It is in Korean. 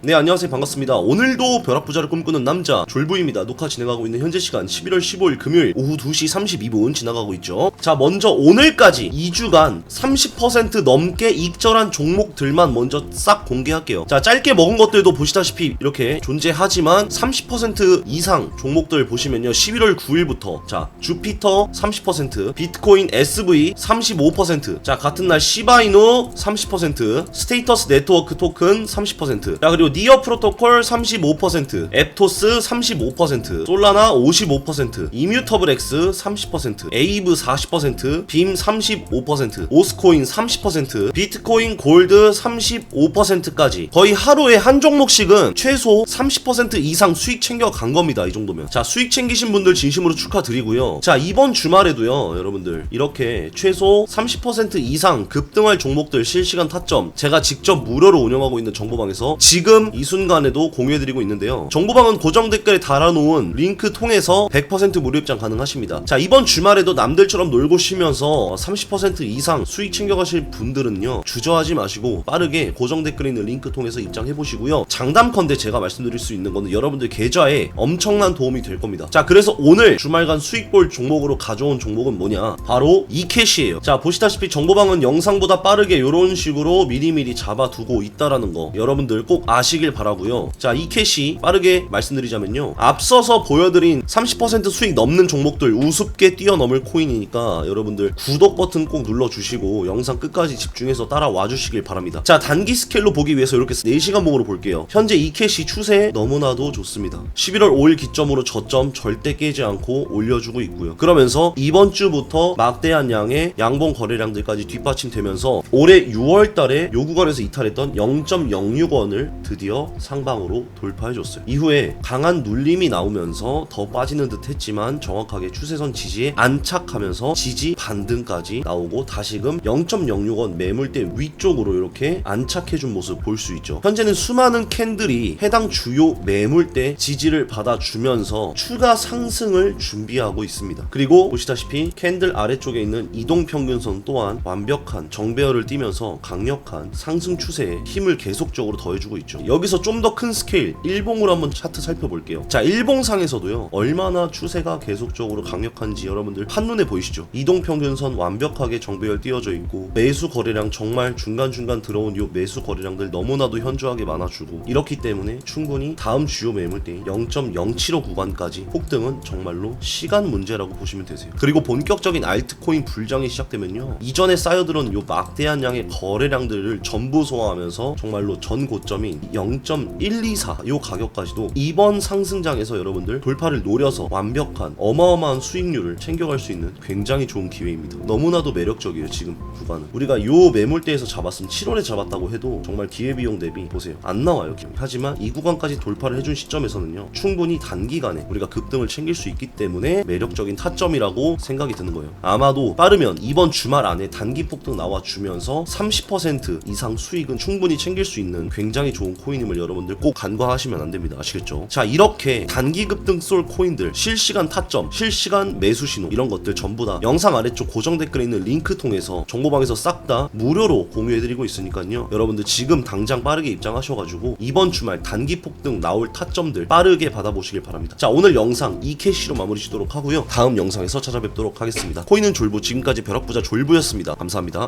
네 안녕하세요. 반갑습니다. 오늘도 벼락부자를 꿈꾸는 남자 졸부입니다. 녹화 진행하고 있는 현재 시간 11월 15일 금요일 오후 2시 32분 지나가고 있죠. 자 먼저 오늘까지 2주간 30% 넘게 익절한 종목들만 먼저 싹 공개할게요. 자 짧게 먹은 것들도 보시다시피 이렇게 존재하지만 30% 이상 종목들 보시면요. 11월 9일부터 자 주피터 30% 비트코인 SV 35%자 같은 날 시바이노 30% 스테이터스 네트워크 토큰 30%자 그리고 니어 프로토콜 35% 앱토스 35% 솔라나 55% 이뮤터블 X 30% 에이브 40%빔 35% 오스코인 30% 비트코인 골드 35%까지. 거의 하루에 한 종목씩은 최소 30% 이상 수익 챙겨 간 겁니다 이 정도면. 자 수익 챙기신 분들 진심으로 축하드리고요. 자 이번 주말에도요 여러분들 이렇게 최소 30% 이상 급등할 종목들 실시간 타점 제가 직접 무료로 운영하고 있는 정보방에서 지금 이 순간에도 공유해드리고 있는데요. 정보방은 고정 댓글에 달아놓은 링크 통해서 100% 무료 입장 가능하십니다. 자 이번 주말에도 남들처럼 놀고 쉬면서 30% 이상 수익 챙겨가실 분들은요 주저하지 마시고 빠르게 고정 댓글에 있는 링크 통해서 입장해 보시고요. 장담컨대 제가 말씀드릴 수 있는 거는 여러분들 계좌에 엄청난 도움이 될 겁니다. 자 그래서 오늘 주말간 수익 볼 종목으로 가져온 종목은 뭐냐? 바로 이캐시예요. 자 보시다시피 정보방은 영상보다 빠르게 이런 식으로 미리미리 잡아두고 있다라는 거 여러분들 꼭 아시 길 바라고요. 자 이 캐시 빠르게 말씀드리자면요. 앞서서 보여드린 30% 수익 넘는 종목들 우습게 뛰어넘을 코인이니까 여러분들 구독 버튼 꼭 눌러주시고 영상 끝까지 집중해서 따라와 주시길 바랍니다. 자 단기 스케일로 보기 위해서 이렇게 4시간 봉으로 볼게요. 현재 이 캐시 추세 너무나도 좋습니다. 11월 5일 기점으로 저점 절대 깨지 않고 올려주고 있고요. 그러면서 이번 주부터 막대한 양의 양봉 거래량들까지 뒷받침되면서 올해 6월 달에 요 구간에서 이탈했던 0.06원을 드 디어 상방으로 돌파해줬어요. 이후에 강한 눌림이 나오면서 더 빠지는 듯 했지만 정확하게 추세선 지지에 안착하면서 지지 반등까지 나오고 다시금 0.06원 매물대 위쪽으로 이렇게 안착해준 모습 볼 수 있죠. 현재는 수많은 캔들이 해당 주요 매물대 지지를 받아주면서 추가 상승을 준비하고 있습니다. 그리고 보시다시피 캔들 아래쪽에 있는 이동평균선 또한 완벽한 정배열을 띠면서 강력한 상승 추세에 힘을 계속적으로 더해주고 있죠. 여기서 좀 더 큰 스케일 일봉으로 한번 차트 살펴볼게요. 자 일봉상에서도요 얼마나 추세가 계속적으로 강력한지 여러분들 한눈에 보이시죠? 이동평균선 완벽하게 정배열 띄어져 있고 매수 거래량 정말 중간중간 들어온 요 매수 거래량들 너무나도 현저하게 많아주고 이렇기 때문에 충분히 다음 주요 매물대인 0.075 구간까지 폭등은 정말로 시간 문제라고 보시면 되세요. 그리고 본격적인 알트코인 불장이 시작되면요 이전에 쌓여들은 요 막대한 양의 거래량들을 전부 소화하면서 정말로 전 고점인 0.124 요 가격까지도 이번 상승장에서 여러분들 돌파를 노려서 완벽한 어마어마한 수익률을 챙겨갈 수 있는 굉장히 좋은 기회입니다. 너무나도 매력적이에요 지금 구간은. 우리가 요 매물대에서 잡았으면 7월에 잡았다고 해도 정말 기회비용 대비 보세요 안 나와요. 기분이. 하지만 이 구간까지 돌파를 해준 시점에서는요 충분히 단기간에 우리가 급등을 챙길 수 있기 때문에 매력적인 타점이라고 생각이 드는 거예요. 아마도 빠르면 이번 주말 안에 단기 폭등 나와주면서 30% 이상 수익은 충분히 챙길 수 있는 굉장히 좋은 코인임을 여러분들 꼭 간과하시면 안 됩니다. 아시겠죠? 자, 이렇게 단기 급등 쏠 코인들, 실시간 타점, 실시간 매수 신호 이런 것들 전부 다 영상 아래쪽 고정 댓글에 있는 링크 통해서 정보방에서 싹 다 무료로 공유해드리고 있으니까요. 여러분들 지금 당장 빠르게 입장하셔가지고 이번 주말 단기 폭등 나올 타점들 빠르게 받아보시길 바랍니다. 자, 오늘 영상 이 캐시로 마무리 짓도록 하고요. 다음 영상에서 찾아뵙도록 하겠습니다. 코인은 졸부 지금까지 벼락부자 졸부였습니다. 감사합니다.